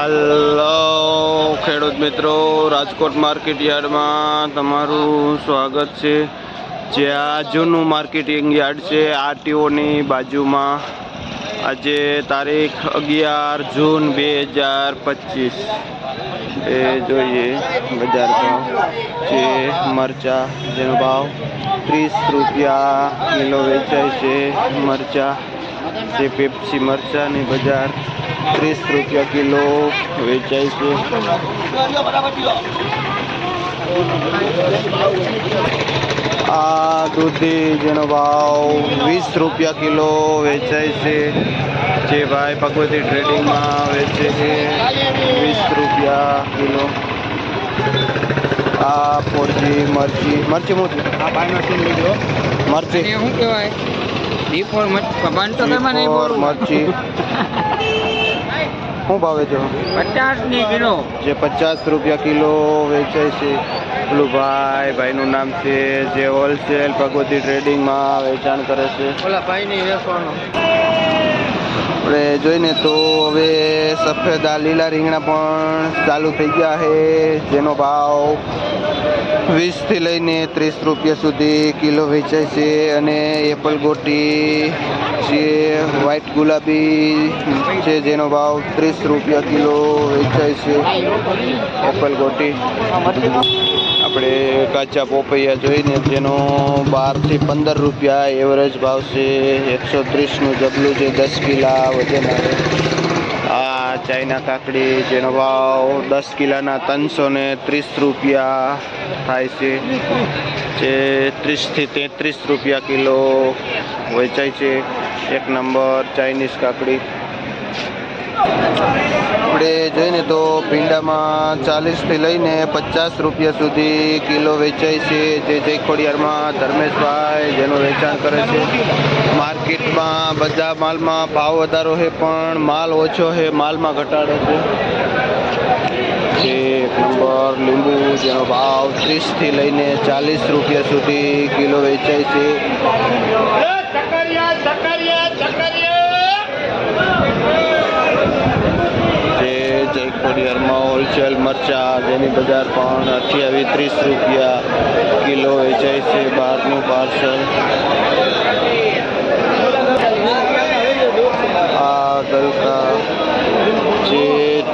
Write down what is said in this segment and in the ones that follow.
હાલો, ખેડૂત મિત્રો, રાજકોટ માર્કેટ યાર્ડમાં તમારું સ્વાગત છે. જે આ જૂનું માર્કેટિંગ યાર્ડ છે, આરટીઓની બાજુમાં. આજે તારીખ અગિયાર જૂન બે હજાર પચીસ. એ જોઈએ બજાર ભાવ. છે મરચા જેનો ભાવ ત્રીસ રૂપિયા કિલો વેચાય છે મરચા. જે પેપ્સી મરચાની બજાર ત્રીસ રૂપિયા કિલો વેચાય છે આ દૂધી જેનો ભાવ વીસ રૂપિયા કિલો વેચાય છે જે ભાઈ ભગવતી ટ્રેડિંગમાં વેચે છે વીસ રૂપિયા કિલો આ ફોરજી મરચી મરચી મૂકી આ ભાઈનો સીન લીધો મરચી અને શું કહેવાય ડીફોર પાંચસો ગ્રામ નહીં ફોર બોલું મરચી શું ભાવે છે? પચાસની કિલો. જે પચાસ રૂપિયા કિલો વેચાય છે. પેલું ભાઈ ભાઈનું નામ છે જે હોલસેલ ભગવતી ટ્રેડિંગમાં વેચાણ કરે છે. ઓલા ભાઈ ની આપણે જોઈને તો હવે સફેદ આ લીલા રીંગણા પણ ચાલુ થઈ ગયા છે જેનો ભાવ વીસથી લઈને ત્રીસ રૂપિયા સુધી કિલો વેચાય છે અને એપલ ગોટી જે વ્હાઈટ ગુલાબી છે, જેનો ભાવ ત્રીસ રૂપિયા કિલો વેચાય છે. એપલ ગોટી. આપણે કાચા પોપૈયા જોઈને જેનો બારથી પંદર રૂપિયા એવરેજ ભાવ છે. એકસો ત્રીસનું જબલું છે, દસ કિલા વજન આવે. આ ચાઇના કાકડી જેનો ભાવ દસ કિલાના ત્રણસો ને ત્રીસ રૂપિયા થાય છે. જે ત્રીસથી તેત્રીસ રૂપિયા કિલો વેચાય છે. એક નંબર ચાઇનીઝ કાકડી. આપણે જોઈને તો ભીંડામાં ચાલીસથી લઈને પચાસ રૂપિયા સુધી કિલો વેચાય છે. જે જય ખોડિયારમાં ધર્મેશભાઈ જેનું વેચાણ કરે છે. માર્કેટમાં બધા માલમાં ભાવ વધારો છે, પણ માલ ઓછો છે, માલમાં ઘટાડો છે. એક નંબર લીંબુ જેનો ભાવ ત્રીસથી લઈને ચાલીસ રૂપિયા સુધી કિલો વેચાય છે જે જય ખોડિયારમાં હોલસેલ મરચા, જેની બજાર પણ અઠ્યાવીસ, ત્રીસ રૂપિયા કિલો વેચાય છે બહારનું પાર્સલ. આ ગલકા જે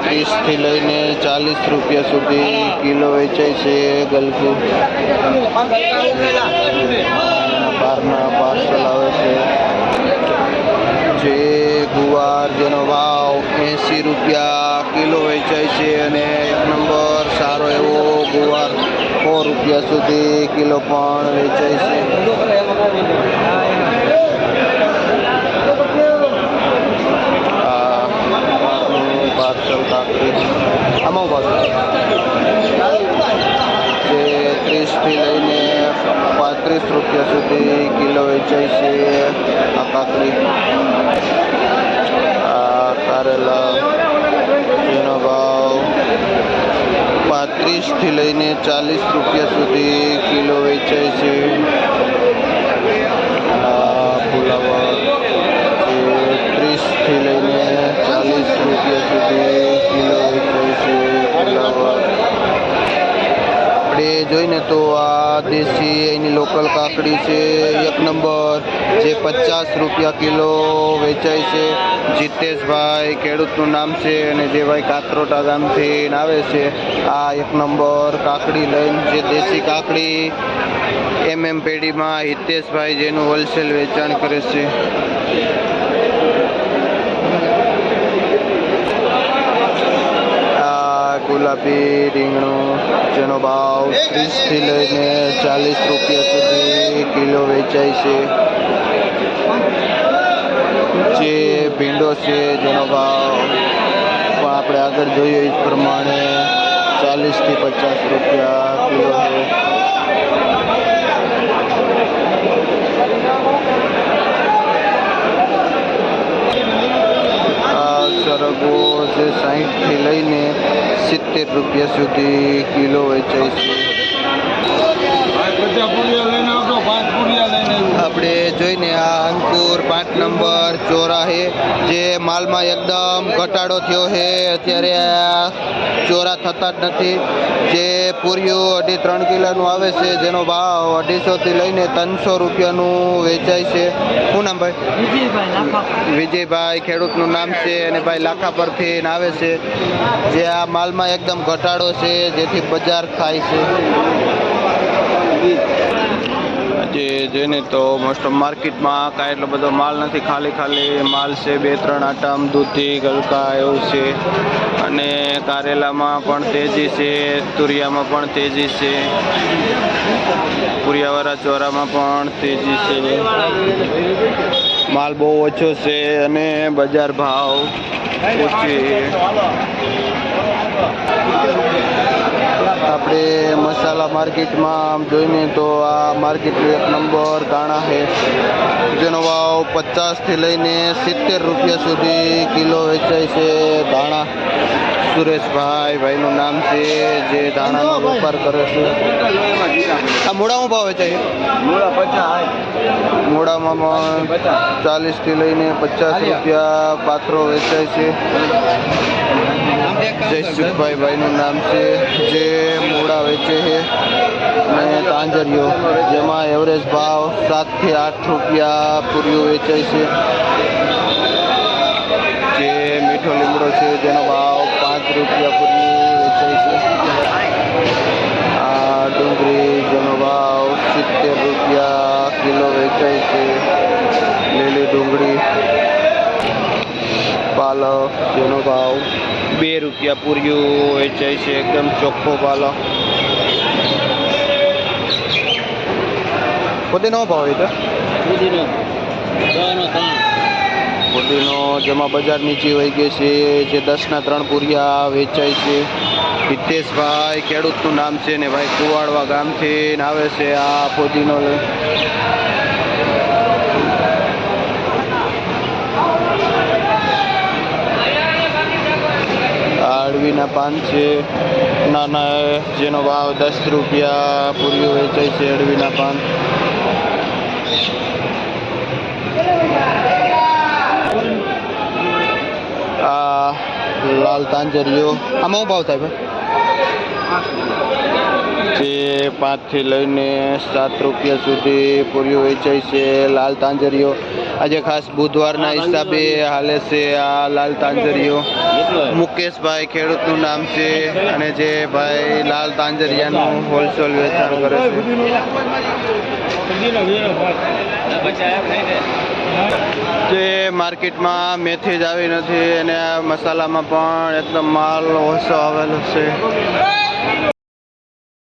ત્રીસથી લઈને ચાલીસ રૂપિયા સુધી કિલો વેચાય છે ગલકું. બહારના પાર્સલ આવે છે. જે ગુવાર, જેનો ભાવ એંસી રૂપિયા કિલો વેચાય છે અને એક નંબર સારો એવો ગુવાર સો રૂપિયા સુધી કિલો પણ વેચાય છે. પાર્સલ કાકડી આમાં પાર્સલ ત્રીસથી લઈને પાંત્રીસ રૂપિયા સુધી કિલો વેચાય છે આ કાકડી. આ કારેલા. ભાવ પાંત્રીસથી લઈને ચાલીસ રૂપિયા સુધી કિલો વેચાય છે. આ ફુલાવર ત્રીસથી લઈને ચાલીસ રૂપિયા સુધી કિલો વેચાય છે ફુલાવર આપણે જોઈને તો આ દેશી એની લોકલ કાકડી છે, એક નંબર, જે પચાસ રૂપિયા કિલો વેચાય છે. જીતેશભાઈ ખેડૂતનું નામ છે અને જે ભાઈ કાતરોટા ગામથી આવે છે, આ એક નંબર કાકડી લઈને જે દેશી કાકડી એમ એમ પેઢીમાં હિતેશભાઈ જેનું હોલસેલ વેચાણ કરે છે આ ગુલાબી રીંગણું જેનો ભાવ ત્રીસથી લઈને ચાલીસ રૂપિયા સુધી કિલો વેચાય છે. જે ભીંડો છે જેનો ભાવ પણ આપણે આગળ જોઈએ એ પ્રમાણે ચાલીસથી પચાસ રૂપિયા કિલો છે. આ સરગવો જે સાહીઠથી લઈને સિત્તેર રૂપિયા સુધી કિલો વેચાય છે. આવતો પાંચ નંબર ચોરાહે જે માલમાં એકદમ ઘટાડો થયો છે. અત્યારે ચોરા થતા જ નથી. જે પૂરીઓ અઢી ત્રણ કિલોનું આવે છે જેનો ભાવ અઢીસોથી લઈને ત્રણસો રૂપિયાનું વેચાય છે. શું નામ ભાઈ? વિજયભાઈ ખેડૂતનું નામ છે અને ભાઈ લાખા પરથી આવે છે. જે આ માલમાં એકદમ ઘટાડો છે જેથી બજાર થાય છે. આજે જોઈને તો મોસ્ટ ઓફ માર્કેટમાં કાંઈ એટલો બધો માલ નથી, ખાલી ખાલી માલ છે, બે, ત્રણ આટમ દૂધી, ગલકા એવું છે. અને કારેલામાં પણ તેજી છે, તુરિયામાં પણ તેજી છે. પુરિયાવાળા ચોરામાં પણ તેજી છે. માલ બહુ ઓછો છે અને બજાર ભાવ ઓછી આપણે મસાલા માર્કેટમાં આમ જોઈને તો આ માર્કેટ એક નંબર દાણા છે. જેનો ભાવ પચાસથી લઈને સિત્તેર રૂપિયા સુધી કિલો વેચાય છે ધાણા સુરેશભાઈ ભાઈનું નામ છે જે ધાણાનો વેપાર કરે છે. આ મોડામાં ભાવ વેચાય મોડામાં ચાલીસથી લઈને પચાસ રૂપિયા પાત્રો વેચાય છે. જયસુખભાઈ ભાઈનું નામ છે, જે મૂળા વેચે છે અને તાંજરીઓ, જેમાં એવરેજ ભાવ સાતથી આઠ રૂપિયા પૂર્યું વેચાય છે. જે મીઠો લીમડો છે, જેનો ભાવ પાંચ રૂપિયા પૂરી વેચાય છે. આ ડુંગળી, જેનો ભાવ સિત્તેર રૂપિયા કિલો વેચાય છે. લીલી ડુંગળી, પાલક, જેનો ભાવ બે રૂપિયા પૂર્યું વેચાય છે એકદમ ચોખ્ખો પાલો. પોતેનો ભાવ એ તો? પુદીનો જેમાં બજાર નીચી વહી ગઈ છે જે દસના ત્રણ પૂરિયા વેચાય છે. હિતેશભાઈ ખેડૂતનું નામ છે ને ભાઈ કુવાડવા ગામથી ને આવે છે આ પુદીનો લઈ આ અળવીના પાન છે. નાના જેનો ભાવ દસ રૂપિયા પૂર્યું વેચાય છે અળવીના પાન. આ લાલ તાંજરીઓ. આમાં શું ભાવ થાય ભાઈ? જે પાંચથી લઈને સાત રૂપિયા સુધી પૂર્યું વેચાય છે લાલ તાંજરીઓ. આજે ખાસ બુધવારના હિસાબે હાલે છે આ લાલ તાંજરીઓ. મુકેશભાઈ ખેડૂતનું નામ છે અને જે ભાઈ લાલ તાંજરિયાનું હોલસેલ વેચાણ કરે છે. જે માર્કેટમાં મેથી જ આવી નથી અને આ મસાલામાં પણ એકદમ માલ ઓછો આવેલો છે.